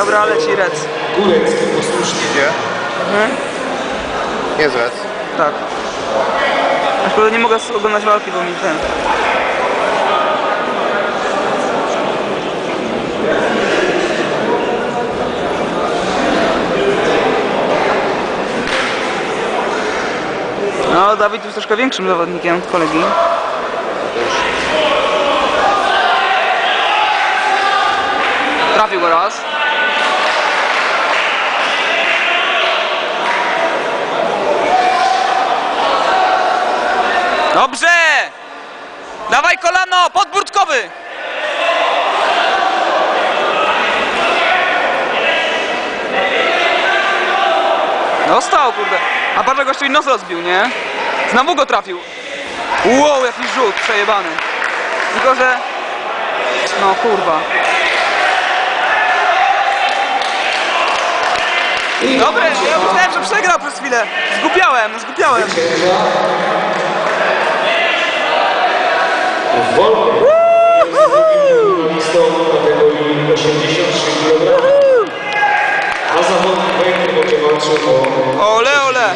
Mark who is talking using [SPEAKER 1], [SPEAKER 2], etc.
[SPEAKER 1] Dobra, leci Rec.
[SPEAKER 2] Górec posłusznie.
[SPEAKER 3] Gdzie?
[SPEAKER 1] Mhm.
[SPEAKER 3] Jest Rec.
[SPEAKER 1] Tak. Na szkoda nie mogę oglądać walki, bo mi ten... No, Dawid jest troszkę większym zawodnikiem od kolegi. Trafił go raz. Dobrze! Dawaj kolano, podbródkowy! Dostał, kurde. A patrz, gościowi nos rozbił, nie? Znowu go trafił. Wow, jaki rzut przejebany. Tylko, że... No, kurwa. Dobre, ja myślałem, że przegrał przez chwilę. Zgubiałem, zgubiałem.
[SPEAKER 2] Wolny jest drugim kategorii 83 kg. A zawodnik będzie walczył o
[SPEAKER 1] Ole, ole.